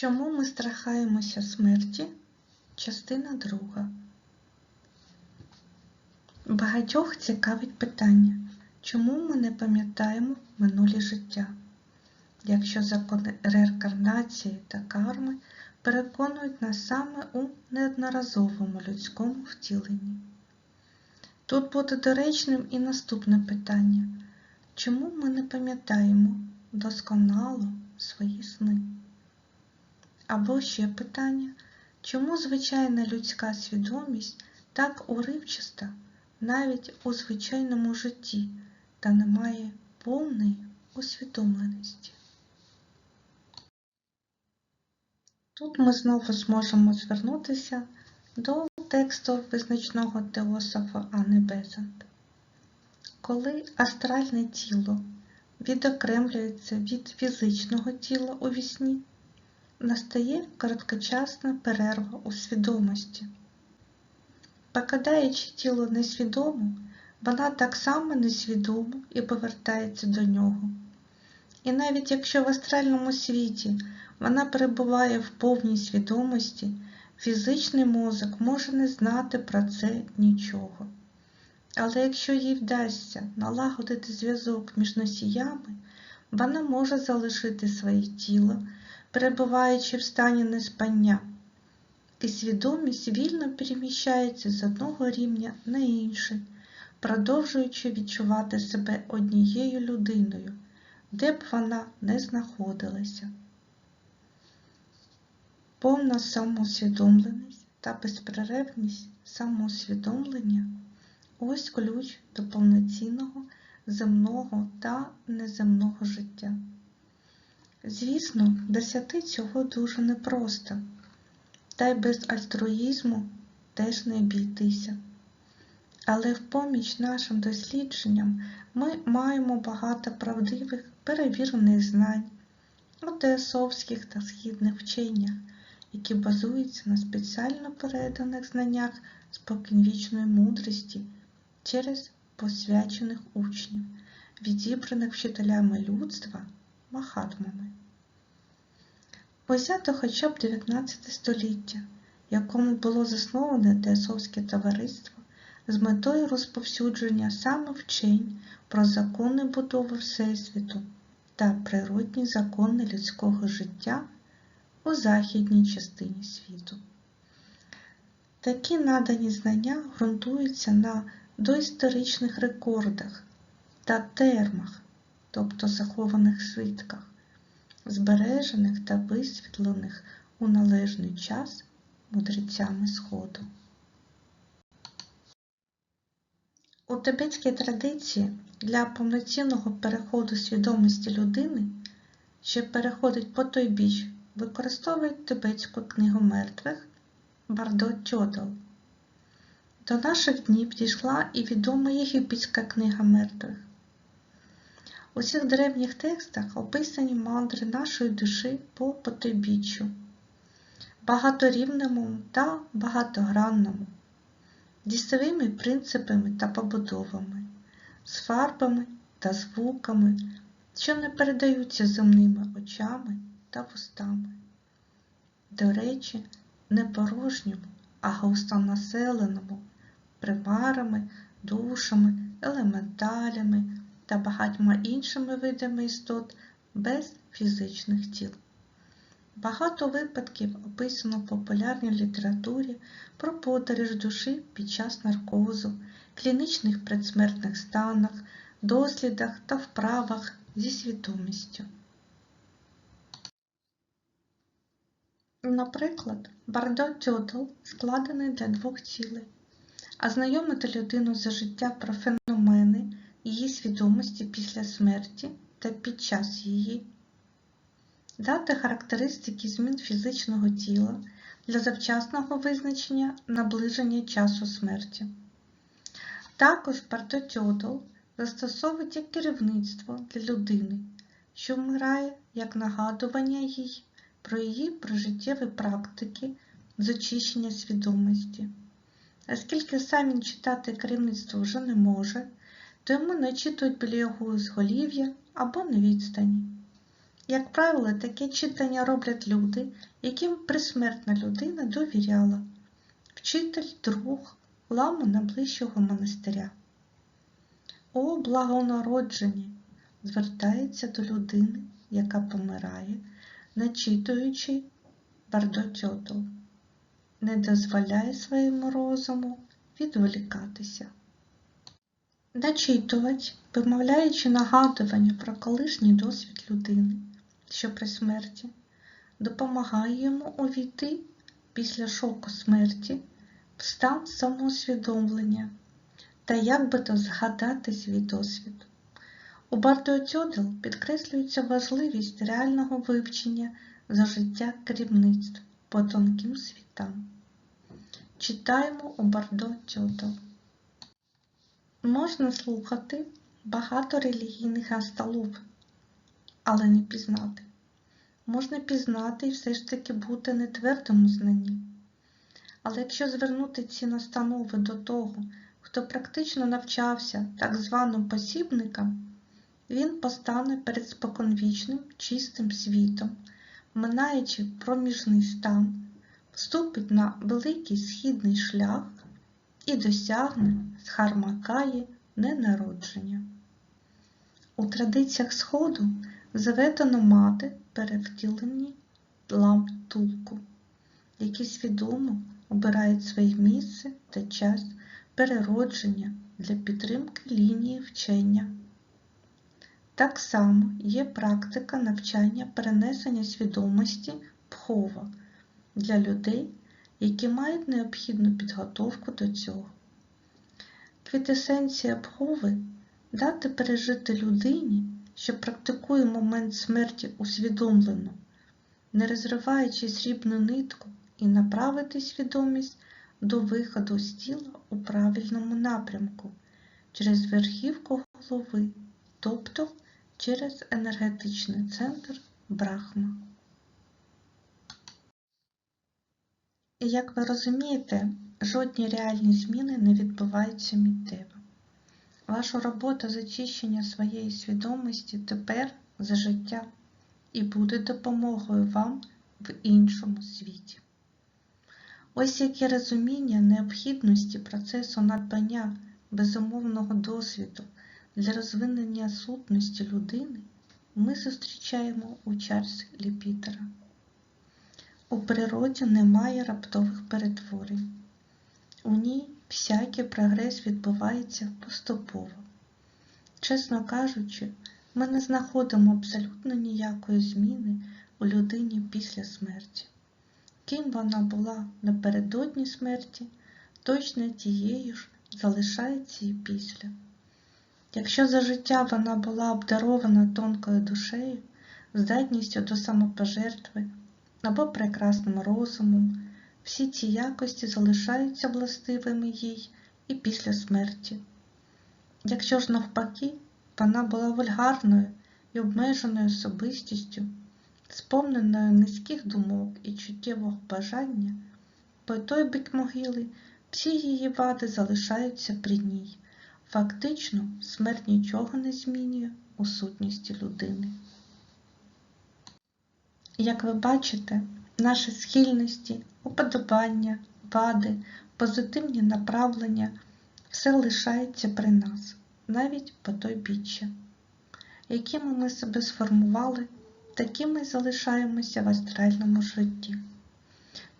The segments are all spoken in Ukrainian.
Чому ми страхаємося смерті? Частина друга. Багатьох цікавить питання, чому ми не пам'ятаємо минулі життя, якщо закони реінкарнації та карми переконують нас саме у неодноразовому людському втіленні. Тут буде доречним і наступне питання, чому ми не пам'ятаємо досконало свої сни? Або ще питання, чому звичайна людська свідомість так уривчаста навіть у звичайному житті та не має повної усвідомленості? Тут ми знову зможемо звернутися до тексту визначного теософа Анни Безант. Коли астральне тіло відокремлюється від фізичного тіла у вісні, настає короткочасна перерва у свідомості. Покидаючи тіло несвідомо, вона так само несвідомо і повертається до нього. І навіть якщо в астральному світі вона перебуває в повній свідомості, фізичний мозок може не знати про це нічого. Але якщо їй вдасться налагодити зв'язок між носіями, вона може залишити своє тіло, перебуваючи в стані неспання, і свідомість вільно переміщається з одного рівня на інший, продовжуючи відчувати себе однією людиною, де б вона не знаходилася. Повна самоусвідомленість та безперервність самоусвідомлення ось ключ до повноцінного земного та неземного життя. Звісно, досягти цього дуже непросто, та й без альтруїзму теж не обійтися. Але в поміч нашим дослідженням ми маємо багато правдивих перевірених знань у теософських та східних вченнях, які базуються на спеціально переданих знаннях споконвічної мудрості через посвячених учнів, відібраних вчителями людства махатмами. Взято хоча б 19 століття, якому було засноване Теософське товариство з метою розповсюдження саме вчень про закони будови Всесвіту та природні закони людського життя у західній частині світу. Такі надані знання ґрунтуються на доісторичних рекордах та термах, тобто захованих свідках, збережених та висвітлених у належний час мудрецями Сходу. У тибетській традиції для повноцінного переходу свідомості людини, що переходить по той біч, використовують тибетську книгу мертвих Бардо Тьодол. До наших днів дійшла і відома єгипетська книга мертвих. У цих древніх текстах описані мандри нашої душі по потойбіччю, багаторівному та багатогранному, дісовими принципами та побудовами, з фарбами та звуками, що не передаються земними очами та вустами. До речі, не порожньому, а густонаселеному, примарами, душами, елементалями та багатьма іншими видами істот без фізичних тіл. Багато випадків описано в популярній літературі про подорож душі під час наркозу, клінічних предсмертних станах, дослідах та вправах зі свідомістю. Наприклад, Бардо Тьотл складений для двох цілей, а знайомити людину за життя про феномени її свідомості після смерті та під час її, дати характеристики змін фізичного тіла для завчасного визначення наближення часу смерті. Також застосовують як керівництво для людини, що вмирає як нагадування їй про її прожиттєві практики з очищення свідомості. Оскільки сам читати керівництво вже не може, то йому начитують біля його зголів'я або на відстані. Як правило, таке читання роблять люди, яким присмертна людина довіряла, вчитель, друг, лама найближчого монастиря. О, благонароджені! звертається до людини, яка помирає, начитуючи бардотьотл. Не дозволяє своєму розуму відволікатися. Начитувач, вимовляючи нагадування про колишній досвід людини, що при смерті, допомагає йому увійти після шоку смерті в стан самоусвідомлення та як би то згадати свій досвід. У Бардіоцьодел підкреслюється важливість реального вивчення за життя керівництв по тонким світам. Читаємо у Бардіоцьодел. Можна слухати багато релігійних асталуп, але не пізнати. Можна пізнати і все ж таки бути не нетвердому знанні. Але якщо звернути ці настанови до того, хто практично навчався так званим посібникам, він постане перед споконвічним чистим світом, минаючи проміжний стан, вступить на великий східний шлях і досягне з ненародження. У традиціях Сходу заведено мати перевтілені ламптулку, які свідомо обирають своє місце та час переродження для підтримки лінії вчення. Так само є практика навчання перенесення свідомості пхова для людей, які мають необхідну підготовку до цього. Квітесенція пхови дати пережити людині, що практикує момент смерті усвідомлено, не розриваючи срібну нитку і направити свідомість до виходу з тіла у правильному напрямку через верхівку голови, тобто через енергетичний центр Брахма. І як ви розумієте, жодні реальні зміни не відбуваються миттєво. Ваша робота з очищення своєї свідомості тепер за життя і буде допомогою вам в іншому світі. Ось яке розуміння необхідності процесу надбання безумовного досвіду для розвинення сутності людини ми зустрічаємо у Чарльзі Ліпітера. У природі немає раптових перетворень. У ній всякий прогрес відбувається поступово. Чесно кажучи, ми не знаходимо абсолютно ніякої зміни у людині після смерті. Ким вона була напередодні смерті, точно тією ж залишається і після. Якщо за життя вона була обдарована тонкою душею, здатністю до самопожертви або прекрасним розумом, всі ці якості залишаються властивими їй і після смерті. Якщо ж навпаки, вона була вульгарною і обмеженою особистістю, сповненою низьких думок і чуттєвого бажання, по той бік могили всі її вади залишаються при ній. Фактично, смерть нічого не змінює у сутності людини. Як ви бачите, наші схильності, уподобання, вади, позитивні направлення все лишається при нас, навіть по той біччя. Якими ми себе сформували, такими й залишаємося в астральному житті.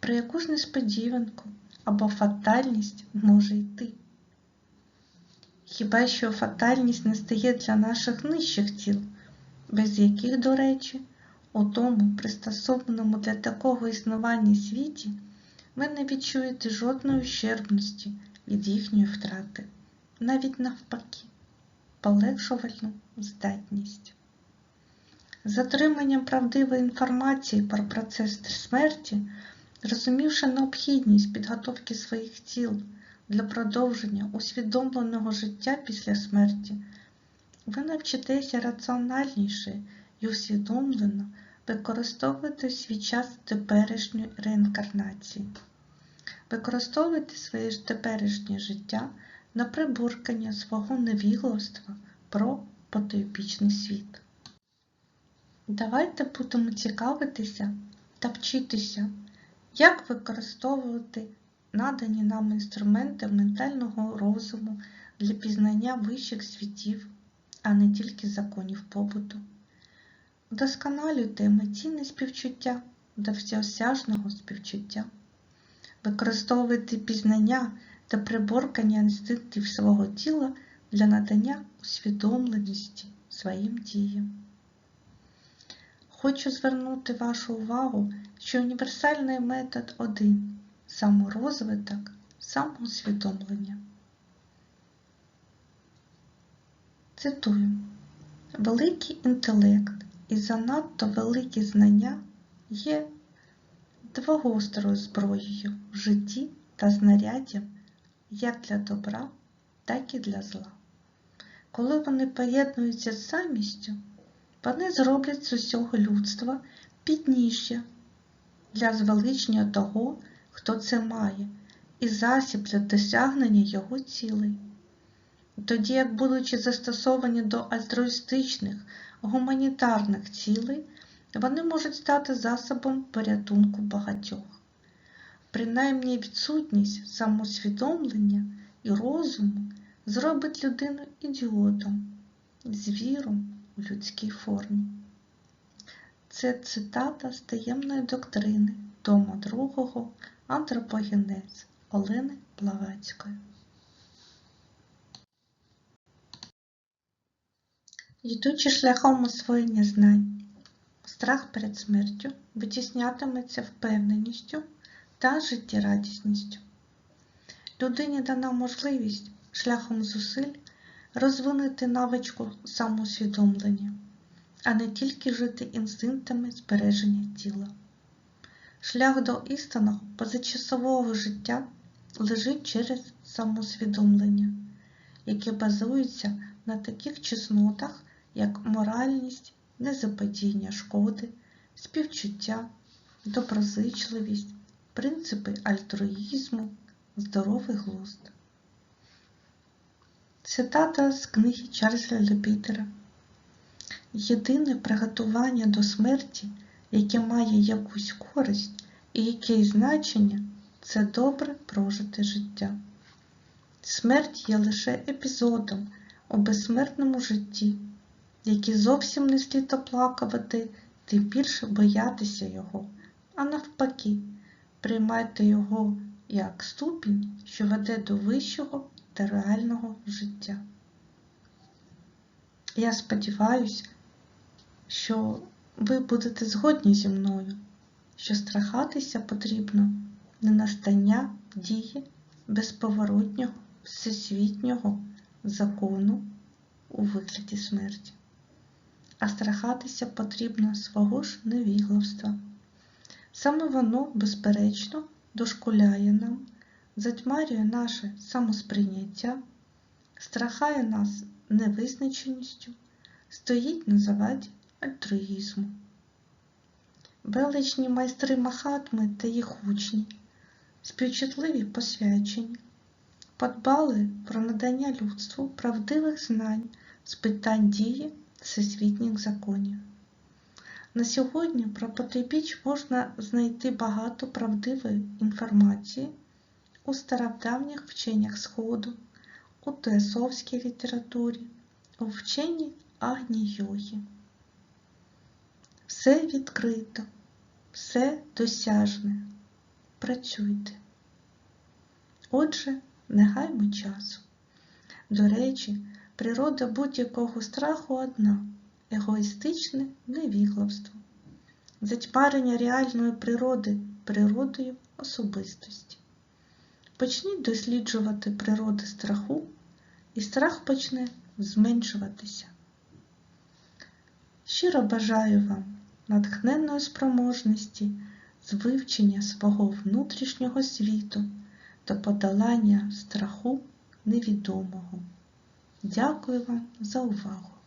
Про яку ж несподіванку або фатальність може йти? Хіба що фатальність не стає для наших нижчих тіл, без яких, до речі, у тому, пристосованому для такого існування світі, ви не відчуєте жодної ущербності від їхньої втрати, навіть навпаки, полегшувальну здатність. З отриманням правдивої інформації про процес смерті, розумівши необхідність підготовки своїх тіл для продовження усвідомленого життя після смерті, ви навчитеся раціональніше і усвідомлено використовувати свій час теперішньої реінкарнації. Використовуйте своє теперішнє життя на прибуркання свого невігластва про потойбічний світ. Давайте будемо цікавитися та вчитися, як використовувати надані нам інструменти ментального розуму для пізнання вищих світів, а не тільки законів побуту. Вдосконалюйте емоційне співчуття до всеосяжного співчуття. Використовуйте пізнання та приборкання інстинктів свого тіла для надання усвідомленості своїм діям. Хочу звернути вашу увагу, що універсальний метод один саморозвиток, самоусвідомлення. Цитую. Великий інтелект і занадто великі знання є двогострою зброєю в житті та знаряддям як для добра, так і для зла. Коли вони поєднуються з самістю, вони зроблять з усього людства підніжжя для звеличення того, хто це має, і засіб для досягнення його цілей. Тоді, як будучи застосовані до альтруїстичних, гуманітарних цілей, вони можуть стати засобом порятунку багатьох. Принаймні відсутність самосвідомлення і розуму зробить людину ідіотом, звіром у людській формі. Це цитата з таємної доктрини Тома другого антропогенез Олени Блавацької. Йдучи шляхом освоєння знань, страх перед смертю витіснятиметься впевненістю та життєрадісністю. Людині дана можливість шляхом зусиль розвинути навичку самоусвідомлення, а не тільки жити інстинктами збереження тіла. Шлях до істинного позачасового життя лежить через самоусвідомлення, яке базується на таких чеснотах, як моральність, незаподіння шкоди, співчуття, доброзичливість, принципи альтруїзму, здоровий глузд. Цитата з книги Чарльза Лепітера. Єдине приготування до смерті, яке має якусь користь і якесь значення, це добре прожите життя. Смерть є лише епізодом у безсмертному житті, який зовсім не слід оплакувати, тим більше боятися його, а навпаки, приймайте його як ступінь, що веде до вищого та реального життя. Я сподіваюся, що ви будете згодні зі мною, що страхатися потрібно не настання дії безповоротнього всесвітнього закону у вигляді смерті, а страхатися потрібно свого ж невігластва. Саме воно, безперечно, дошкуляє нам, затьмарює наше самосприйняття, страхає нас невизначеністю, стоїть на заваді альтруїзму. Величні майстри Махатми та їх учні, співчутливі посвячені, подбали про надання людству правдивих знань з питань дії всесвітніх законів. На сьогодні про потребіч можна знайти багато правдивої інформації у стародавніх вченнях Сходу, у теософській літературі, у вченні Агні Йогі. Все відкрито, все досяжне. Працюйте. Отже, не гаймо часу. До речі, природа будь-якого страху одна егоїстичне невіглавство, затьмарення реальної природи природою особистості. Почніть досліджувати природи страху, і страх почне зменшуватися. Щиро бажаю вам натхненної спроможності з вивчення свого внутрішнього світу та подолання страху невідомого. Дякую вам за увагу!